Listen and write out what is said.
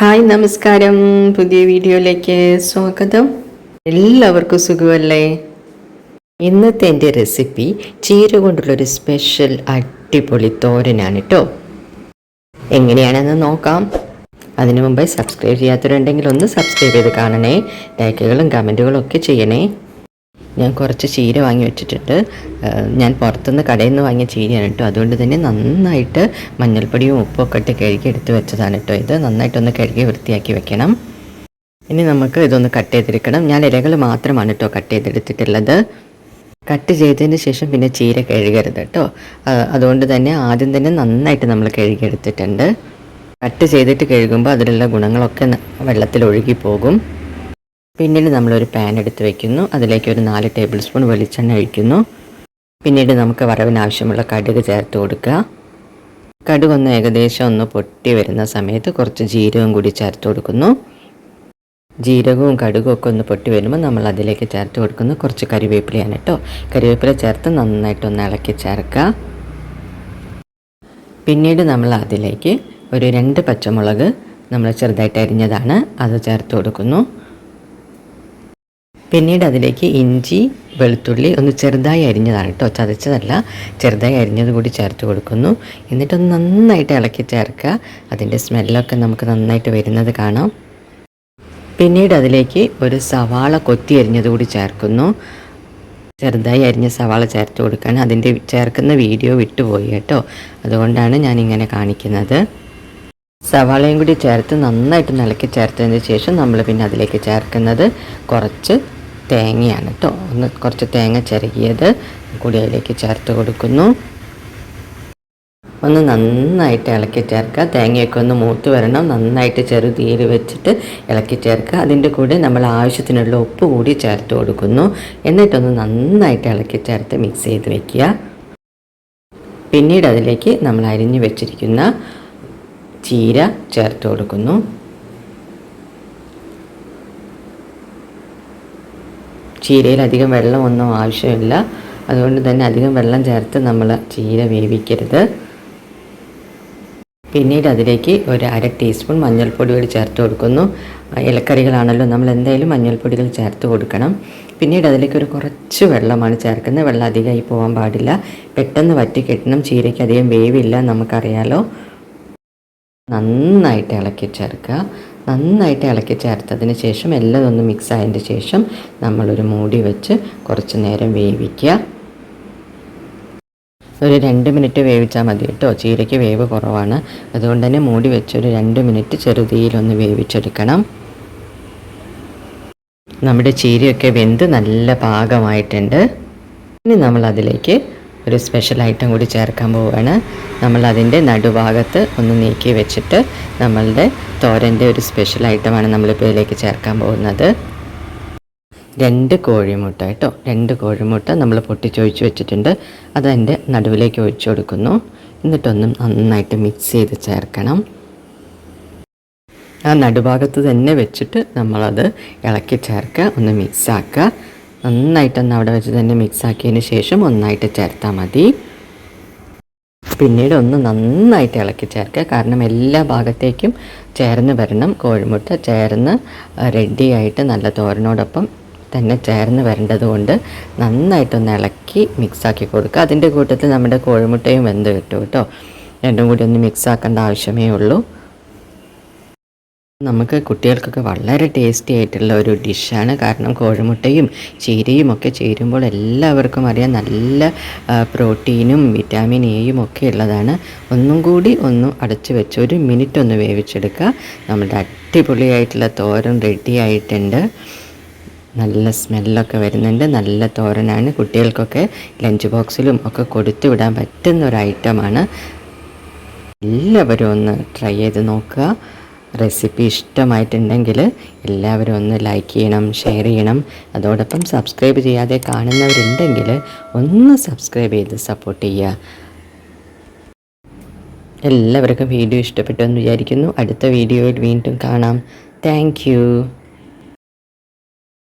Hi നമസ്കാരം. പുതിയ വീഡിയോയിലേക്ക് സ്വാഗതം. എല്ലാവർക്കും സുഖമല്ലേ? ഇന്നത്തെ എന്റെ റെസിപ്പി ചീര കൊണ്ടുള്ളൊരു സ്പെഷ്യൽ അടിപൊളി തോരനാണ് കേട്ടോ എങ്ങനെയാണെന്ന് നോക്കാം. അതിനു മുമ്പേ സബ്സ്ക്രൈബ് ചെയ്യാത്തവരുണ്ടെങ്കിൽ ഒന്ന് സബ്സ്ക്രൈബ് ചെയ്ത് കാണണേ. ലൈക്കുകളും കമന്റുകളും ഒക്കെ ചെയ്യണേ. ഞാൻ കുറച്ച് ചീര വാങ്ങി വെച്ചിട്ടുണ്ട്. ഞാൻ പുറത്തുനിന്ന് കടയിൽ നിന്ന് വാങ്ങിയ ചീരയാണ് കേട്ടോ. അതുകൊണ്ട് തന്നെ നന്നായിട്ട് മഞ്ഞൾപ്പൊടിയും ഉപ്പും ഒക്കെ ഇട്ട് കഴുകി എടുത്ത് വെച്ചതാണ് കേട്ടോ ഇത്. നന്നായിട്ടൊന്ന് കഴുകി വൃത്തിയാക്കി വെക്കണം. ഇനി നമുക്ക് ഇതൊന്ന് കട്ട് ചെയ്തെടുക്കണം. ഞാൻ ഇലകൾ മാത്രമാണ് കേട്ടോ കട്ട് ചെയ്തെടുത്തിട്ടുള്ളത്. കട്ട് ചെയ്തതിന് ശേഷം പിന്നെ ചീര കഴുകരുത് കേട്ടോ. അതുകൊണ്ട് തന്നെ ആദ്യം തന്നെ നന്നായിട്ട് നമ്മൾ കഴുകിയെടുത്തിട്ടുണ്ട് കട്ട് ചെയ്തിട്ട് കഴുകുമ്പോൾ അതിലുള്ള ഗുണങ്ങളൊക്കെ വെള്ളത്തിൽ ഒഴുകി പോകും. പിന്നീട് നമ്മളൊരു പാൻ എടുത്ത് വയ്ക്കുന്നു അതിലേക്ക് ഒരു നാല് ടേബിൾ സ്പൂൺ വെളിച്ചെണ്ണ ഒഴിക്കുന്നു. പിന്നീട് നമുക്ക് വറവിന് ആവശ്യമുള്ള കടുക് ചേർത്ത് കൊടുക്കുക. കടുക് ഒന്ന് ഏകദേശം ഒന്ന് പൊട്ടി വരുന്ന സമയത്ത് കുറച്ച് ജീരകം കൂടി ചേർത്ത് കൊടുക്കുന്നു. ജീരകവും കടുകും ഒക്കെ ഒന്ന് പൊട്ടി വരുമ്പോൾ നമ്മൾ അതിലേക്ക് ചേർത്ത് കൊടുക്കുന്നു. കുറച്ച് കറിവേപ്പിലയാണ് കേട്ടോ. കറിവേപ്പില ചേർത്ത് നന്നായിട്ടൊന്ന് ഇളക്കി ചേർക്കുക. പിന്നീട് നമ്മൾ അതിലേക്ക് ഒരു രണ്ട് പച്ചമുളക് നമ്മൾ ചെറുതായിട്ട് അരിഞ്ഞതാണ്. അത് ചേർത്ത് കൊടുക്കുന്നു. പിന്നീട് അതിലേക്ക് ഇഞ്ചി വെളുത്തുള്ളി ഒന്ന് ചെറുതായി അരിഞ്ഞതാണ് കേട്ടോ ചതച്ചതല്ല ചെറുതായി അരിഞ്ഞത് കൂടി ചേർത്ത് കൊടുക്കുന്നു. എന്നിട്ടൊന്ന് നന്നായിട്ട് ഇളക്കി ചേർക്കുക. അതിന്റെ സ്മെല്ലൊക്കെ നമുക്ക് നന്നായിട്ട് വരുന്നത് കാണാം. പിന്നീട് അതിലേക്ക് ഒരു സവാള കൊത്തി അരിഞ്ഞത് കൂടി ചേർക്കുന്നു. ചെറുതായി അരിഞ്ഞ സവാള ചേർത്ത് കൊടുക്കാൻ അതിന്റെ ചേർക്കുന്ന വീഡിയോ വിട്ടുപോയി കേട്ടോ. അതുകൊണ്ടാണ് ഞാൻ ഇങ്ങനെ കാണിക്കുന്നത്. സവാളയും കൂടി ചേർത്ത് നന്നായിട്ട് ഇളക്കി ചേർത്തതിന് ശേഷം നമ്മൾ പിന്നെ അതിലേക്ക് ചേർക്കുന്നത് കുറച്ച് തേങ്ങയാണ് കേട്ടോ ഒന്ന് കുറച്ച് തേങ്ങ ചിരകിയത് കൂടി അതിലേക്ക് ചേർത്ത് കൊടുക്കുന്നു. ഒന്ന് നന്നായിട്ട് ഇളക്കി ചേർക്കുക. തേങ്ങയൊക്കെ ഒന്ന് മൂത്ത് വരണം. നന്നായിട്ട് ചെറുതീര് വെച്ചിട്ട് ഇളക്കി ചേർക്കുക. അതിന്റെ കൂടെ നമ്മൾ ആവശ്യത്തിനുള്ള ഉപ്പ് കൂടി ചേർത്ത് കൊടുക്കുന്നു. എന്നിട്ടൊന്ന് നന്നായിട്ട് ഇളക്കി ചേർത്ത് മിക്സ് ചെയ്ത് വെക്കുക. പിന്നീട് അതിലേക്ക് നമ്മൾ അരിഞ്ഞു വെച്ചിരിക്കുന്ന ചീര ചേർത്ത് കൊടുക്കുന്നു. ചീരയിൽ അധികം വെള്ളമൊന്നും ആവശ്യമില്ല. അതുകൊണ്ട് തന്നെ അധികം വെള്ളം ചേർത്ത് നമ്മൾ ചീര വേവിക്കരുത്. പിന്നീട് അതിലേക്ക് ഒരു അര ടീസ്പൂൺ മഞ്ഞൾപ്പൊടി കൂടി ചേർത്ത് കൊടുക്കുന്നു. ഇലക്കറികളാണല്ലോ നമ്മൾ എന്തായാലും മഞ്ഞൾപ്പൊടികൾ ചേർത്ത് കൊടുക്കണം. പിന്നീട് അതിലേക്ക് ഒരു കുറച്ച് വെള്ളമാണ് ചേർക്കുന്നത്. വെള്ളം അധികമായി പോകാൻ പാടില്ല. പെട്ടെന്ന് വറ്റി കെട്ടണം. ചീരയ്ക്ക് അധികം വേവില്ല നമുക്കറിയാലോ. നന്നായിട്ട് ഇളക്കി ചേർക്കുക. നന്നായിട്ട് ഇളക്കി ചേർത്തതിന് ശേഷം എല്ലാം ഒന്ന് മിക്സ് ആയതിന് ശേഷം നമ്മളൊരു മൂടി വെച്ച് കുറച്ച് നേരം വേവിക്കുക. ഒരു രണ്ട് മിനിറ്റ് വേവിച്ചാൽ മതി കേട്ടോ. ചീരയ്ക്ക് വേവ് കുറവാണ്. അതുകൊണ്ട് തന്നെ മൂടി വെച്ച് ഒരു രണ്ട് മിനിറ്റ് ചെറുതീയിലൊന്ന് വേവിച്ചെടുക്കണം. നമ്മുടെ ചീരയൊക്കെ വെന്ത് നല്ല പാകമായിട്ടുണ്ട്. ഇനി നമ്മൾ അതിലേക്ക് ഒരു സ്പെഷ്യൽ ഐറ്റം കൂടി ചേർക്കാൻ പോവുകയാണ്. നമ്മൾ അതിന്റെ നടുഭാഗത്ത് ഒന്ന് നീക്കി വെച്ചിട്ട് നമ്മളുടെ തോരന്റെ ഒരു സ്പെഷ്യൽ ഐറ്റമാണ് നമ്മളിപ്പോൾ ഇതിലേക്ക് ചേർക്കാൻ പോകുന്നത്. രണ്ട് കോഴിമുട്ട കേട്ടോ. രണ്ട് കോഴിമുട്ട നമ്മൾ പൊട്ടിച്ചൊഴിച്ച് വെച്ചിട്ടുണ്ട്. അത് അതിന്റെ നടുവിലേക്ക് ഒഴിച്ചു കൊടുക്കുന്നു. എന്നിട്ടൊന്ന് നന്നായിട്ട് മിക്സ് ചെയ്ത് ചേർക്കണം. ആ നടുഭാഗത്ത് തന്നെ വെച്ചിട്ട് നമ്മളത് ഇളക്കി ചേർക്കുക. ഒന്ന് മിക്സ് ആക്കുക. നന്നായിട്ടൊന്ന് അവിടെ വെച്ച് തന്നെ മിക്സ് ആക്കിയതിന് ശേഷം ഒന്നായിട്ട് ചേർത്താൽ മതി. പിന്നീട് ഒന്ന് നന്നായിട്ട് ഇളക്കി ചേർക്കുക. കാരണം എല്ലാ ഭാഗത്തേക്കും ചേർന്ന് വരണം കോഴിമുട്ട. ചേർന്ന് റെഡിയായിട്ട് നല്ല തോരനോടൊപ്പം തന്നെ ചേർന്ന് വരേണ്ടത് കൊണ്ട് നന്നായിട്ടൊന്ന് ഇളക്കി മിക്സാക്കി കൊടുക്കുക. അതിന്റെ കൂട്ടത്തിൽ നമ്മുടെ കോഴിമുട്ടയും വെന്ത് കിട്ടും കേട്ടോ. രണ്ടും കൂടി ഒന്ന് മിക്സാക്കേണ്ട ആവശ്യമേ ഉള്ളൂ. നമുക്ക് കുട്ടികൾക്കൊക്കെ വളരെ ടേസ്റ്റി ആയിട്ടുള്ള ഒരു ഡിഷാണ് കാരണം കോഴിമുട്ടയും ചീരയും ഒക്കെ ചേരുമ്പോൾ എല്ലാവർക്കും അറിയാം നല്ല പ്രോട്ടീനും വിറ്റാമിൻ എയും ഒക്കെ ഉള്ളതാണ്. ഒന്നും കൂടി ഒന്ന് അടച്ച് വെച്ച് ഒരു മിനിറ്റ് ഒന്ന് വേവിച്ചെടുക്കുക. നമ്മുടെ അടിപൊളിയായിട്ടുള്ള തോരൻ റെഡി ആയിട്ടുണ്ട്. നല്ല സ്മെല്ലൊക്കെ വരുന്നുണ്ട്. നല്ല തോരനാണ്. കുട്ടികൾക്കൊക്കെ ലഞ്ച് ബോക്സിലും ഒക്കെ കൊടുത്തു വിടാൻ പറ്റുന്ന ഒരു ഐറ്റമാണ് എല്ലാവരും ഒന്ന് ട്രൈ ചെയ്ത് നോക്കുക. റെസിപ്പി ഇഷ്ടമായിട്ടുണ്ടെങ്കിൽ എല്ലാവരും ഒന്ന് ലൈക്ക് ചെയ്യണം ഷെയർ ചെയ്യണം. അതോടൊപ്പം സബ്സ്ക്രൈബ് ചെയ്യാതെ കാണുന്നവരുണ്ടെങ്കിൽ ഒന്ന് സബ്സ്ക്രൈബ് ചെയ്ത് സപ്പോർട്ട് ചെയ്യുക. എല്ലാവർക്കും വീഡിയോ ഇഷ്ടപ്പെട്ടു എന്ന് വിചാരിക്കുന്നു. അടുത്ത വീഡിയോയിൽ വീണ്ടും കാണാം. താങ്ക്